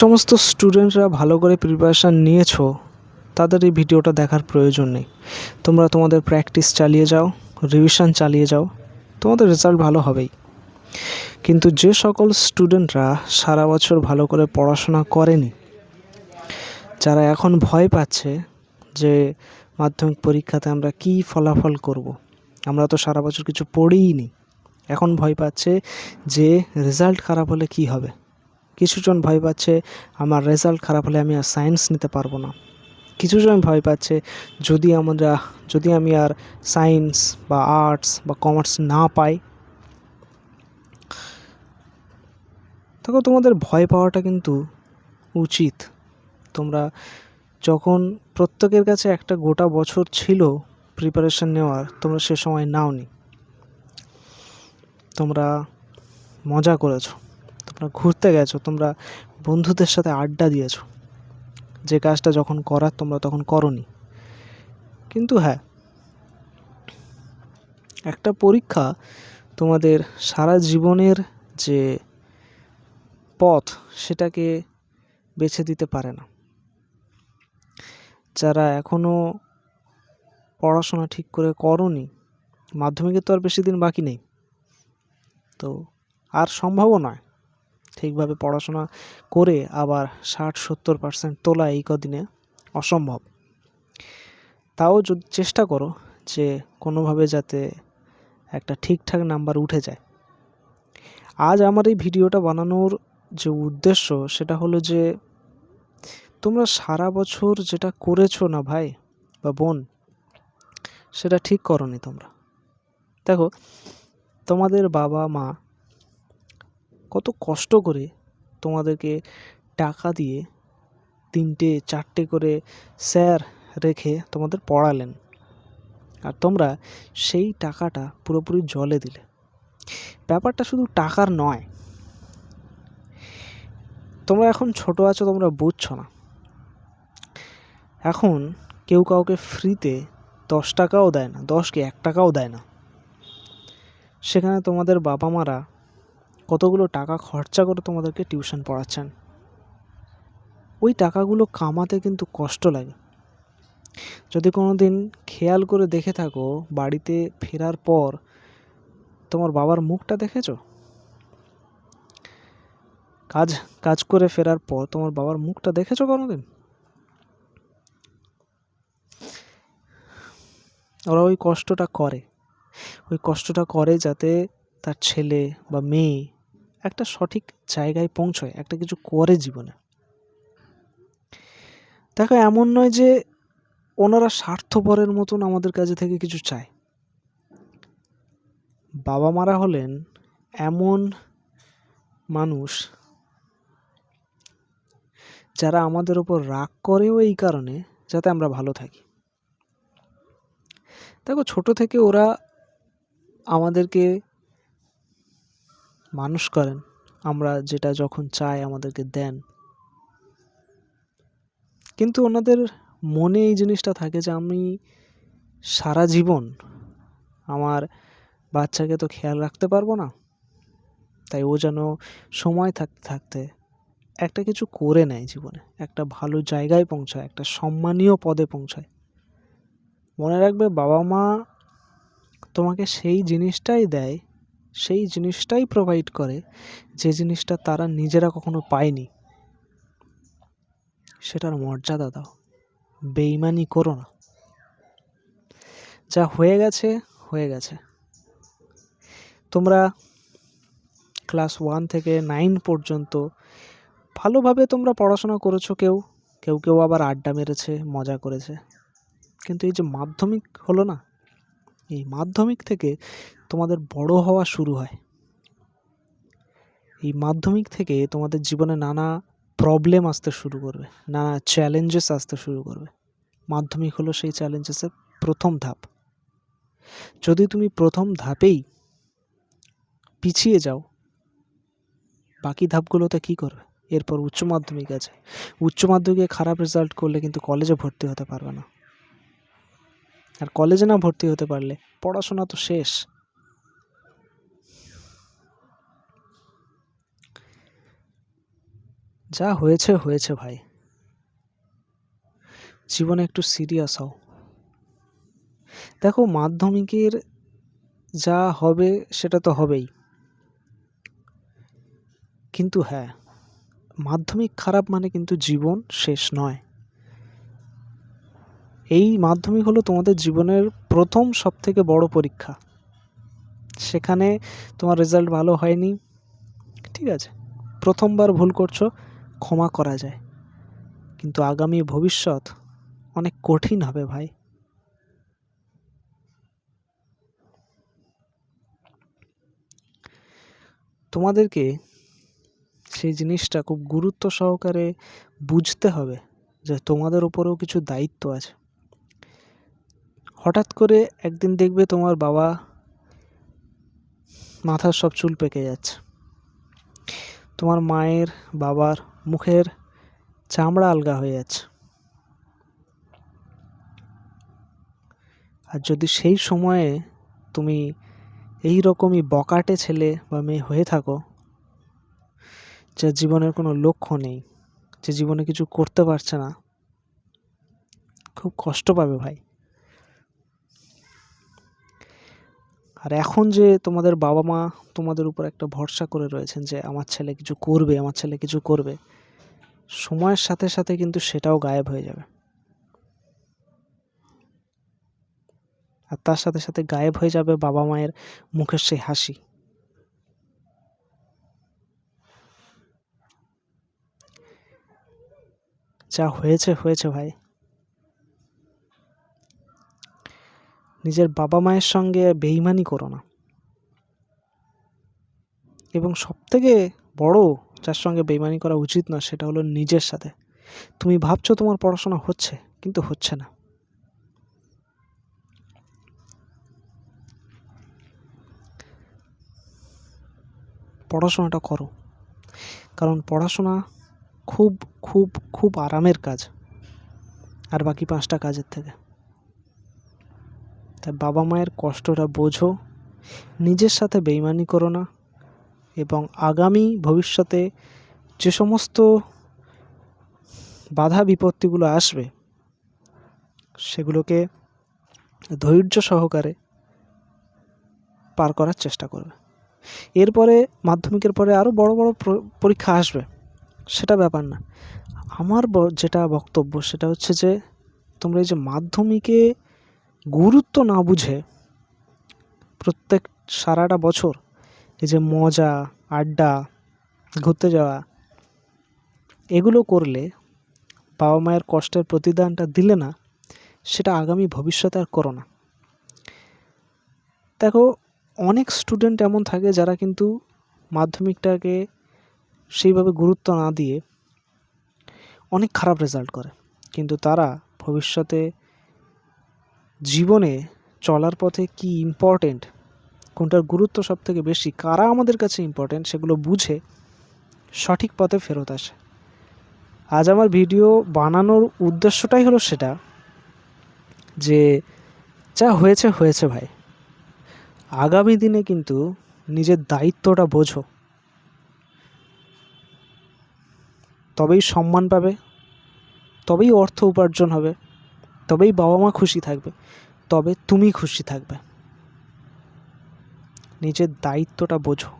সমস্ত স্টুডেন্টরা ভালো করে প্রিপারেশান নিয়েছো, তাদের এই ভিডিওটা দেখার প্রয়োজন নেই তোমরা তোমাদের প্র্যাকটিস চালিয়ে যাও রিভিশন চালিয়ে যাও, তোমাদের রেজাল্ট ভালো হবেই কিন্তু যে সকল স্টুডেন্টরা সারা বছর ভালো করে পড়াশোনা করেনি, যারা এখন ভয় পাচ্ছে যে মাধ্যমিক পরীক্ষাতে আমরা কী ফলাফল করব। আমরা তো সারা বছর কিছু পড়িই নি এখন ভয় পাচ্ছে যে রেজাল্ট খারাপ হলে কি হবে কিছুজন ভয় পাচ্ছে, আমার রেজাল্ট খারাপ হলে আমি আর সায়েন্স নিতে পারব না। কিছুজন ভয় পাচ্ছে, যদি আমরা, যদি আমি আর সায়েন্স বা আর্টস বা কমার্স না পাই, তখন তোমাদের ভয় পাওয়াটা কিন্তু উচিত। তোমরা যখন প্রত্যেকের কাছে একটা গোটা বছর ছিল প্রিপারেশন নেওয়ার, তোমরা সে সময় নাওনি। তোমরা মজা করেছ। তোমরা ঘুরতে গেছো, তোমরা বন্ধুদের সাথে আড্ডা দিয়েছ। যে কাজটা যখন করার তোমরা তখন করনি। কিন্তু হ্যাঁ একটা পরীক্ষা তোমাদের সারা জীবনের যে পথ, সেটাকে বেছে দিতে পারে না। যারা এখনও পড়াশোনা ঠিক করে করনি মাধ্যমিকে তো আর বেশি দিন বাকি নেই। তো আর সম্ভবও নয়। ঠিকভাবে পড়াশোনা করে আবার ষাট, সত্তর পার্সেন্ট তোলা এই কদিনে অসম্ভব। তাও যদি চেষ্টা করো যে কোনোভাবে যাতে একটা ঠিকঠাক নাম্বার উঠে যায়। আজ আমার এই ভিডিওটা বানানোর যে উদ্দেশ্য সেটা হলো যে, তোমরা সারা বছর যেটা করেছ না ভাই বা বোন, সেটা ঠিক করনি তোমরা। দেখো, তোমাদের বাবা মা কত কষ্ট করে তোমাদেরকে টাকা দিয়ে তিনটে, চারটে করে স্যার রেখে তোমাদের পড়ালেন। আর তোমরা সেই টাকাটা পুরোপুরি জলে দিলে। ব্যাপারটা শুধু টাকার নয়। তোমরা এখন ছোট আছো, তোমরা বুঝছ না। এখন কেউ কাউকে ফ্রিতে দশ টাকাও দেয় না, দশকে এক টাকাও দেয় না। সেখানে তোমাদের বাবা মারা কতগুলো টাকা খরচা করে তোমাদেরকে টিউশন পড়াচ্ছেন? ওই টাকাগুলো কামাতে কিন্তু কষ্ট লাগে। যদি কোনো দিন খেয়াল করে দেখে থাকো, বাড়িতে ফেরার পর তোমার বাবার মুখটা দেখেছ? কাজ কাজ করে ফেরার পর তোমার বাবার মুখটা দেখেছ কোনোদিন? ওরা ওই কষ্টটা করে। ওই কষ্টটা করে যাতে তার ছেলে বা মেয়ে একটা সঠিক জায়গায় পৌঁছয়, একটা কিছু করে জীবনে। দেখো, এমন নয় যে ওনারা স্বার্থপরের মতন আমাদের কাছে থেকে কিছু চায়। বাবা মারা হলেন এমন মানুষ যারা আমাদের ওপর রাগ করেও এই কারণে যাতে আমরা ভালো থাকি। দেখো, ছোট থেকে ওরা আমাদেরকে মানুষ করেন, আমরা যেটা যখন চাই আমাদেরকে দেন। কিন্তু ওনাদের মনে এই জিনিসটা থাকে যে আমি সারা জীবন আমার বাচ্চাকে তো খেয়াল রাখতে পারব না, তাই ও যেন সময় থাকতে থাকতে একটা কিছু করে নেয় জীবনে, একটা ভালো জায়গায় পৌঁছায়, একটা সম্মানীয় পদে পৌঁছায়। মনে রাখবে বাবা মা তোমাকে সেই জিনিসটাই দেয় সেই জিনিসটাই প্রোভাইড করে, যে জিনিসটা তারা নিজেরা কখনো পায়নি। সেটার মর্যাদা দাও। বেইমানি করো না। যা হয়ে গেছে হয়ে গেছে। তোমরা ক্লাস ওয়ান থেকে নাইন পর্যন্ত ভালোভাবে তোমরা পড়াশোনা করেছ কেউ কেউ কেউ আবার আড্ডা মেরেছে, মজা করেছে। কিন্তু এই যে মাধ্যমিক হলো না, এই মাধ্যমিক থেকে তোমাদের বড় হওয়া শুরু হয়। এই মাধ্যমিক থেকে তোমাদের জীবনে নানা প্রবলেম আসতে শুরু করবে, নানা চ্যালেঞ্জেস আসতে শুরু করবে। মাধ্যমিক হলো সেই চ্যালেঞ্জেসের প্রথম ধাপ। যদি তুমি প্রথম ধাপেই পিছিয়ে যাও, বাকি ধাপগুলোতে কী করবে? এরপর উচ্চ মাধ্যমিক আছে। উচ্চ মাধ্যমিকে খারাপ রেজাল্ট করলে কিন্তু কলেজে ভর্তি হতে পারবে না। আর কলেজে না ভর্তি হতে পারলে পড়াশোনা তো শেষ। যা হয়েছে হয়েছে ভাই। জীবনে একটু সিরিয়াস হও। দেখো, মাধ্যমিকের যা হবে, সেটা তো হবেই। কিন্তু হ্যাঁ মাধ্যমিক খারাপ মানে কিন্তু জীবন শেষ নয়। এই মাধ্যমিক হলো তোমাদের জীবনের প্রথম সব থেকে বড় পরীক্ষা। সেখানে তোমার রেজাল্ট ভালো হয়নি। ঠিক আছে, প্রথমবার ভুল করছ। ক্ষমা করা যায়। কিন্তু আগামী ভবিষ্যৎ অনেক কঠিন হবে ভাই। তোমাদেরকে সেই জিনিসটা খুব গুরুত্ব সহকারে বুঝতে হবে যে তোমাদের উপরেও কিছু দায়িত্ব আছে। হঠাৎ করে একদিন দেখবে তোমার বাবা মাথার সব চুল পেকে যাচ্ছে। তোমার মায়ের, বাবার মুখের চামড়া আলগা হয়ে যাচ্ছে আর যদি সেই সময়ে তুমি এই রকমই বকাটে ছেলে বা মেয়ে হয়ে থাকো, যে জীবনের কোনো লক্ষ্য নেই, যে জীবনে কিছু করতে পারছে না, খুব কষ্ট পাবে ভাই। আর এখন যে তোমাদের বাবা মা তোমাদের উপর একটা ভরসা করে রয়েছেন যে আমার ছেলে কিছু করবে, আমার ছেলে কিছু করবে, সময়ের সাথে সাথে কিন্তু সেটাও গায়েব হয়ে যাবে। আর তার সাথে সাথে গায়েব হয়ে যাবে বাবা মায়ের মুখের সেই হাসি। যা হয়েছে হয়েছে ভাই। নিজের বাবা মায়ের সঙ্গে বেইমানি করো না। এবং সবথেকে বড় যার সঙ্গে বেইমানি করা উচিত না, সেটা হলো নিজের সাথে। তুমি ভাবছ তোমার পড়াশোনা হচ্ছে, কিন্তু হচ্ছে না। পড়াশোনাটা করো। কারণ পড়াশোনা খুব খুব খুব আরামের কাজ। আর বাকি পাঁচটা কাজের থেকে। তাই বাবা মায়ের কষ্টটা বোঝো, নিজের সাথে বেইমানি করো না এবং আগামী ভবিষ্যতে যে সমস্ত বাধা বিপত্তিগুলো আসবে, সেগুলোকে ধৈর্য সহকারে পার করার চেষ্টা করবে। এরপরে, মাধ্যমিকের পরে আরও বড় বড় পরীক্ষা আসবে, সেটা ব্যাপার না। আমার যেটা বক্তব্য সেটা হচ্ছে যে, তোমরা এই যে মাধ্যমিকে গুরুত্ব না বুঝে প্রত্যেক সারাটা বছর এই যে মজা, আড্ডা, ঘুরতে যাওয়া, এগুলো করলে বাবা মায়ের কষ্টের প্রতিদানটা দিলে না, সেটা আগামী ভবিষ্যতে আর করো না। দেখো, অনেক স্টুডেন্ট এমন থাকে যারা কিন্তু মাধ্যমিকটাকে সেইভাবে গুরুত্ব না দিয়ে অনেক খারাপ রেজাল্ট করে। কিন্তু তারা ভবিষ্যতে জীবনে চলার পথে কি ইম্পর্টেন্ট কোনটার গুরুত্ব সব থেকে বেশি? কারা আমাদের কাছে ইম্পর্টেন্ট সেগুলো বুঝে সঠিক পথে ফেরত আসে। আজ আমার ভিডিও বানানোর উদ্দেশ্যটাই হলো সেটা যে, যা হয়েছে হয়েছে ভাই। আগামী দিনে কিন্তু নিজের দায়িত্বটা বোঝো। তবেই সম্মান পাবে, তবেই অর্থ উপার্জন হবে। তবেই বাবা মা খুশি থাকবে তবে তুমি খুশি থাকবে। নিজের দায়িত্বটা বোঝো।